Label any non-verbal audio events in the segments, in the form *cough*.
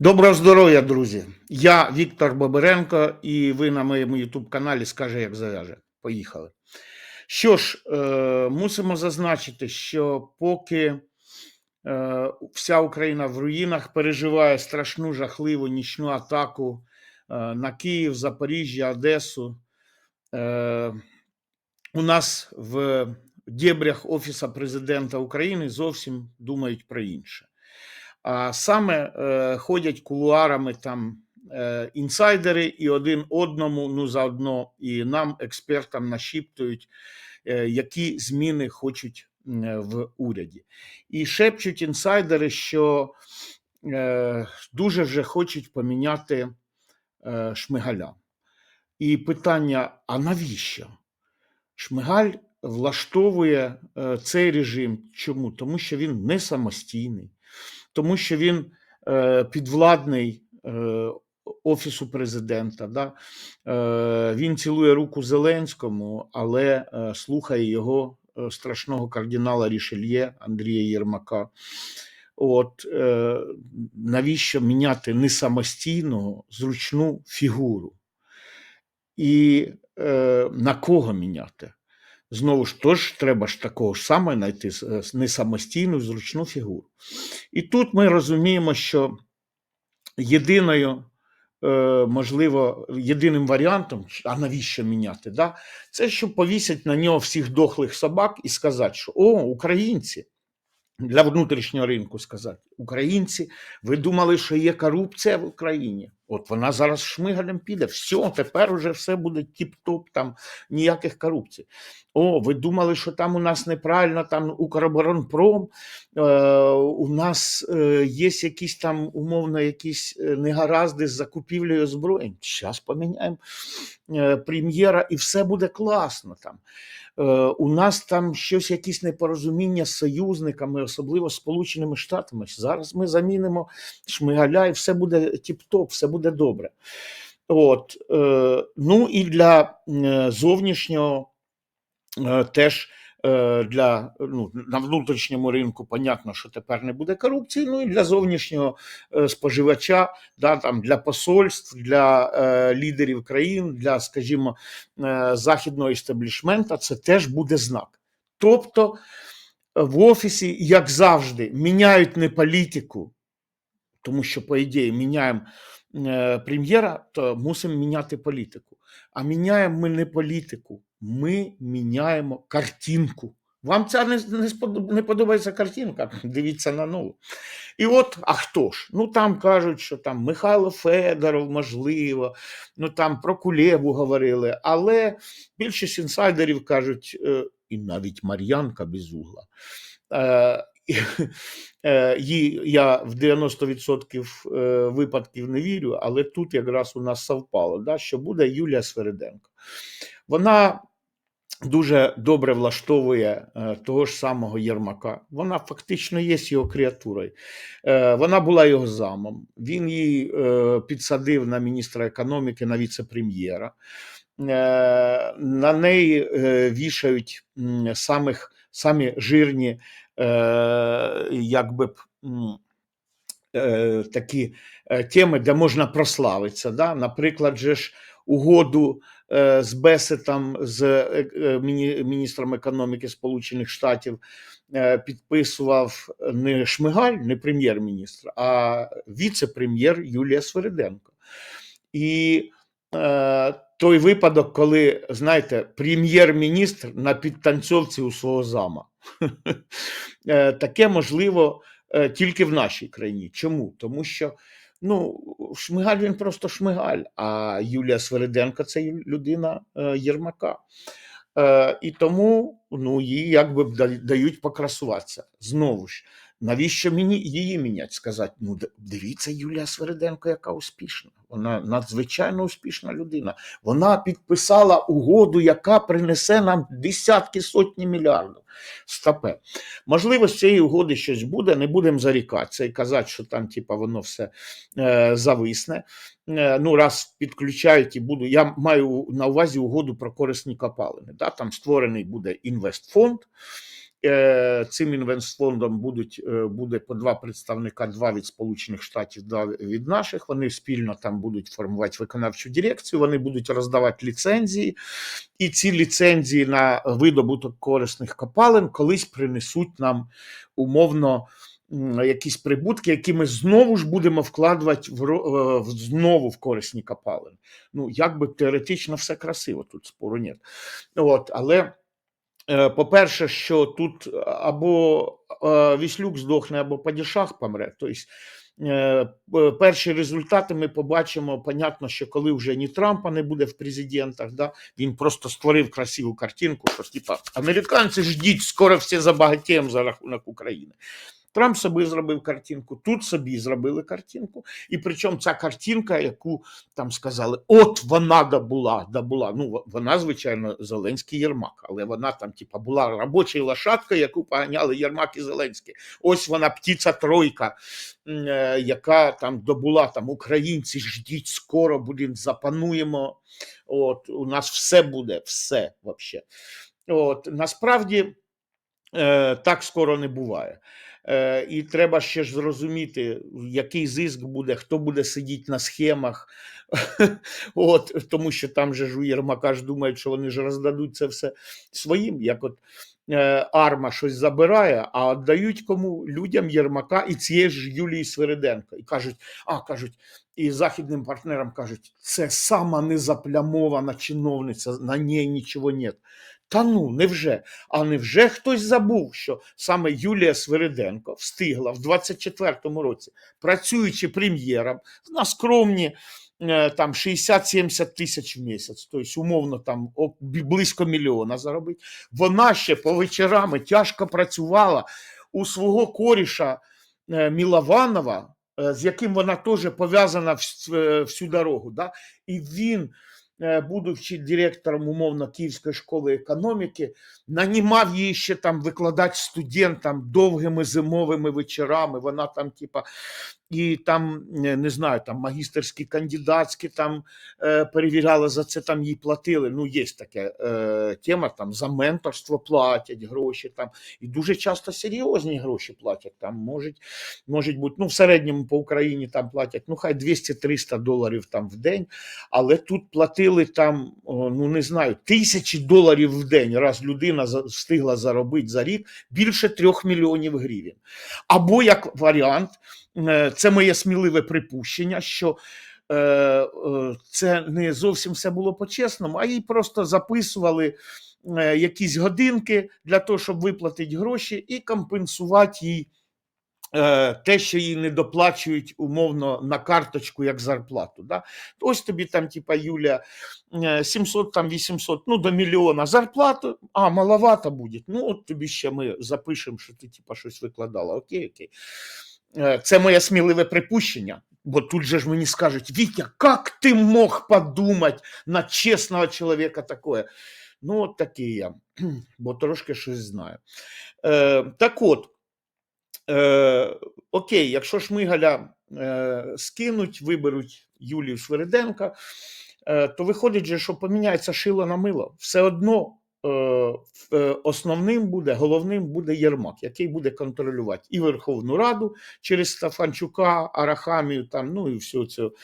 Доброго здоров'я, друзі! Я Віктор Боберенко, і ви на моєму youtube каналі Скаже, як зав'яже. Поїхали. Що ж, е, мусимо зазначити, що поки е, вся Україна в руїнах переживає страшну жахливу нічну атаку е, на Київ, Запоріжжя, Одесу, у нас в дєбрях Офіса президента України зовсім думають про інше. А саме е, ходять кулуарами там е, інсайдери і один одному, ну заодно і нам, експертам, нашіптують, е, які зміни хочуть в уряді. І шепчуть інсайдери, що дуже вже хочуть поміняти Шмигаля. І питання: а навіщо? Шмигаль влаштовує цей режим. Чому? Тому що він не самостійний тому що він е, підвладний е, Офісу президента. Да? Е, він цілує руку Зеленському, але слухає його страшного кардинала Рішельє Андрія Єрмака. От навіщо міняти не самостійну зручну фігуру? І е, на кого міняти? Знову ж тож, треба ж такого ж саме знайти е, не самостійну зручну фігуру. І тут ми розуміємо, що єдиною, е, можливо, єдиним варіантом, а навіщо міняти, да, це щоб повісять на нього всіх дохлих собак і сказати, що о, українці. Для внутрішнього ринку сказати, українці, ви думали, що є корупція в Україні? От вона зараз шмигалем піде. Все, тепер уже все буде тіп-топ, там ніяких корупцій. О, ви думали, що там у нас неправильно, там Укроборонпром, е, у нас е, є якісь там умовно якісь е, негаразди з закупівлею озброєнь. Зараз поміняємо е, прем'єра, і все буде класно там. Е, у нас там щось, якісь непорозуміння з союзниками, особливо з Сполученими Штатами. Зараз ми замінимо Шмигаля, і все буде тіп-топ, все буде добре. От, е, Ну і для е, зовнішнього е, теж. Для ну, на внутрішньому ринку, понятно, що тепер не буде корупції. Ну і для зовнішнього споживача, да, там для посольств, для е, лідерів країн, для, скажімо, е, західного істеблішмента, це теж буде знак. Тобто в офісі, як завжди, міняють не політику, тому що, по ідеї, міняємо прем'єра, то мусимо міняти політику. А міняємо ми не політику, ми міняємо картинку. Вам ця не, не, не подобається картинка? Дивіться на нову. І от, а хто ж? Ну там кажуть, що там Михайло Федоров, можливо, ну там про Кулебу говорили, але більшість інсайдерів кажуть, е, і навіть Мар'янка Безугла. Е, і, е, *laughs* їй я в 90% е, випадків не вірю, але тут якраз у нас совпало, да, що буде Юлія Свериденко. Вона дуже добре влаштовує е, того ж самого Єрмака. Вона фактично є його креатурою. Е, Вона була його замом. Він її е, підсадив на міністра економіки, на віце-прем'єра. Е, На неї е, вішають самих, самі жирні, е, якби б. е, Такі е, теми, де можна прославитися. Да? Наприклад, же ж угоду е, з Бесетом, з е, е, міні- міністром економіки Сполучених Штатів е, підписував не Шмигаль, не прем'єр-міністр, а віце-прем'єр Юлія Свериденко. І е, той випадок, коли, знаєте, прем'єр-міністр на підтанцьовці у свого зама. *laughs* Е, Таке можливо е, тільки в нашій країні. Чому? Тому що ну, Шмигаль він просто Шмигаль, а Юлія Свериденко це людина е, Єрмака. І тому ну, їй якби дають покрасуватися. Знову ж, навіщо мені її міняти? Сказати, ну дивіться, Юлія Свериденко, яка успішна. Вона надзвичайно успішна людина. Вона підписала угоду, яка принесе нам десятки сотні мільярдів. Стопе. Можливо, з цієї угоди щось буде, не будемо зарікатися і казати, що там типа, воно все е, зависне. Е, ну, раз підключають і буду. Я маю на увазі угоду про корисні копалини. Да? Там створений буде інвестфонд, Цим інвестфондом будуть е, буде по два представника: два від Сполучених Штатів, два від наших. Вони спільно там будуть формувати виконавчу дирекцію. Вони будуть роздавати ліцензії, і ці ліцензії на видобуток корисних копалин колись принесуть нам умовно. Якісь прибутки, які ми знову ж будемо вкладувати в, е, в знову в корисні копалини. Ну, якби теоретично все красиво, тут спору нет. От, але Е, По-перше, що тут або е, Віслюк здохне, або Падішах помре. Тобто, е, перші результати ми побачимо. Понятно, що коли вже ні Трампа не буде в президентах, да, він просто створив красиву картинку, що типа американці ждіть, скоро всі забагатіємо за рахунок України. Трамп собі зробив картинку, тут собі зробили картинку, і причому ця картинка, яку там сказали, от вона да була, да була. Ну, вона, звичайно, Зеленський Єрмак, але вона там, типа, була робочою лошадкою, яку поганяли Єрмак і Зеленський. Ось вона птиця тройка, е, яка там добула там українці, ждіть, скоро будемо, запануємо. От, у нас все буде, все вообще. От, насправді е, так скоро не буває. Е, і треба ще ж зрозуміти, який зиск буде, хто буде сидіти на схемах. *laughs* От, тому що там же ж у Єрмака ж думають, що вони ж роздадуть це все своїм. Як от е, Арма щось забирає, а віддають кому людям Єрмака і цієї ж Юлії Свириденко. І кажуть, а кажуть, і західним партнерам кажуть, це сама незаплямована чиновниця, на ній нічого нет. Та ну, невже? А невже хтось забув, що саме Юлія Свириденко встигла в 24-му році, працюючи прем'єром на скромні е, там 60-70 тисяч в місяць, тобто умовно там близько мільйона заробить. Вона ще по вечорами тяжко працювала у свого коріша е, Мілованова, е, з яким вона теж пов'язана вс- всю дорогу. Да? І він будучи директором умовно Київської школи економіки, нанімав її ще там викладати студентам довгими зимовими вечорами. Вона там, типа, і там не знаю, там магістерські, кандидатські там е, перевіряла за це, там їй платили. Ну, є таке е, тема, там за менторство платять гроші, там і дуже часто серйозні гроші платять. Там можуть, можуть бути, ну в середньому по Україні там платять, ну хай 200-300 доларів там в день, але тут платили там, ну не знаю, тисячі доларів в день, раз людина встигла заробити за рік більше трьох мільйонів гривень. Або як варіант, це моє сміливе припущення, що е, е, це не зовсім все було по-чесному, а їй просто записували е, якісь годинки для того, щоб виплатити гроші і компенсувати їй е, те, що їй не доплачують умовно на карточку як зарплату. Да? Ось тобі там, типа Юля, е, 700, там 800, ну до мільйона зарплату, а маловато буде. Ну, от тобі ще ми запишемо, що ти типа щось викладала. Окей, окей. Е, Це моє сміливе припущення. Бо тут же ж мені скажуть, Вітя, як ти мог подумати на чесного чоловіка таке? Ну, от такий я, *clears throat* бо трошки щось знаю. Е, так от, е, окей, якщо Шмигаля е, скинуть, виберуть Юлію Свириденка, е, то виходить же, що поміняється шило на мило. Все одно основним буде, головним буде Єрмак, який буде контролювати і Верховну Раду через Стефанчука, Арахамію, там, ну і всю цю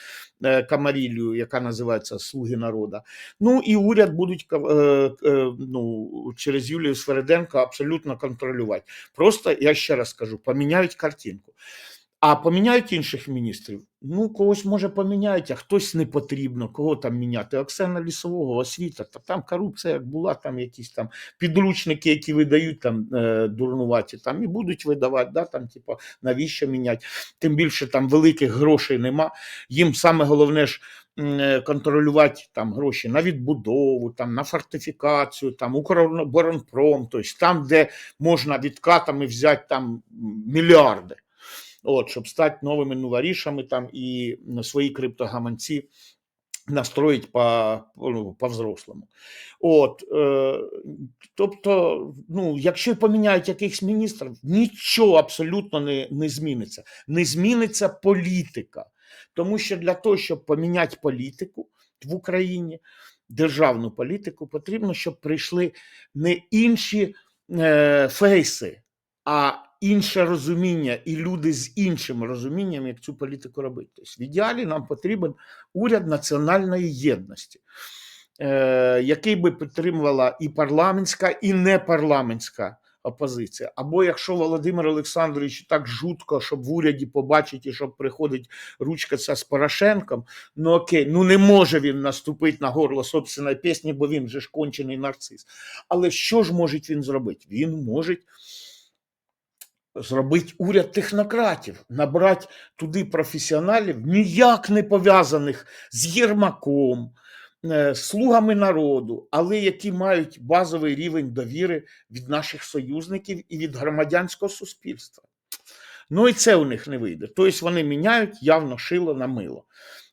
е, камарілію, яка називається Слуги народу. Ну і уряд будуть е, е, ну, через Юлію Свериденко абсолютно контролювати. Просто я ще раз кажу: поміняють картинку. А поміняють інших міністрів. Ну, когось може поміняють, а хтось не потрібно. Кого там міняти? Оксана Лісового, освіта, та там корупція як була, там якісь там підручники, які видають там е, дурнуваті, там і будуть видавати, да, там, типу, навіщо міняти? Тим більше там великих грошей нема. Їм саме головне ж е, контролювати там гроші на відбудову, там на фортифікацію, там Укроборонпром, тобто там, де можна відкатами взяти там мільярди. От, щоб стати новими новорішами там і свої криптогаманці настроїть по, ну, по-взрослому. От, е, тобто, ну, якщо поміняють якихось міністрів, нічого абсолютно не, не зміниться. Не зміниться політика. Тому що для того, щоб поміняти політику в Україні, державну політику, потрібно, щоб прийшли не інші е, фейси, а інше розуміння і люди з іншим розумінням, як цю політику робити. Тобто, в ідеалі нам потрібен уряд національної єдності, е, який би підтримувала і парламентська, і непарламентська опозиція. Або якщо Володимир Олександрович так жутко, щоб в уряді побачити, щоб приходить ручка ця з Порошенком, ну окей, ну не може він наступити на горло собственної пісні, бо він же ж кончений нарцис. Але що ж може він зробити? Він може зробити уряд технократів, набрати туди професіоналів, ніяк не пов'язаних з Єрмаком, е, слугами народу, але які мають базовий рівень довіри від наших союзників і від громадянського суспільства. Ну і це у них не вийде. Тобто вони міняють явно шило на мило.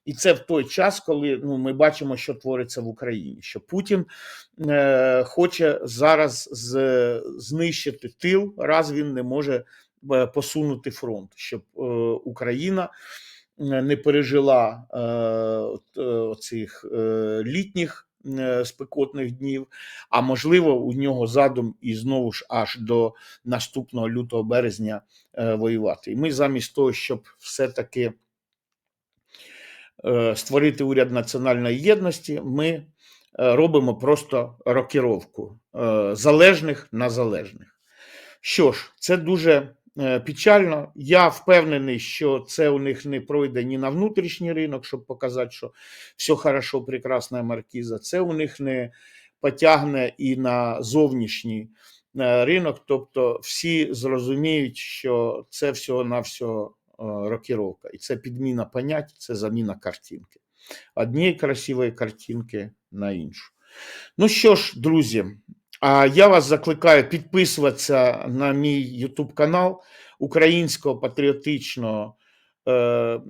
І це в той час, коли ну, ми бачимо, що твориться в Україні. Що Путін е, хоче зараз з, знищити тил, раз він не може е, посунути фронт, щоб е, Україна е, не пережила е, е, цих е, літніх спекотних днів. А можливо, у нього задум і знову ж аж до наступного лютого березня воювати. І ми замість того, щоб все-таки створити уряд національної єдності, ми е, робимо просто рокіровку е, залежних на залежних. Що ж, це дуже е, печально. Я впевнений, що це у них не пройде ні на внутрішній ринок, щоб показати, що все хорошо, прекрасна маркіза. Це у них не потягне і на зовнішній е, ринок. Тобто всі зрозуміють, що це всього на всього рокіровка. І це підміна понять, це заміна картинки. Однієї красивої картинки на іншу. Ну що ж, друзі, а я вас закликаю підписуватися на мій YouTube канал українського патріотичного е, е,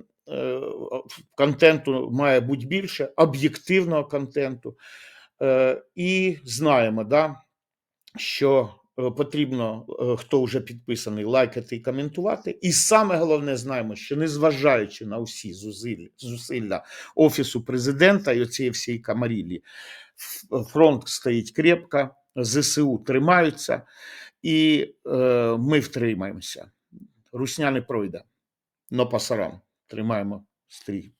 контенту має бути більше, об'єктивного контенту. Е, і знаємо, да, що е, потрібно, е, хто вже підписаний, лайкати і коментувати. І саме головне, знаємо, що незважаючи на усі зусилля Офісу президента і оцієї всієї камарілі, фронт стоїть крепко, ЗСУ тримаються, і е, ми втримаємося. Русня не пройде, но пасарам тримаємо стрій.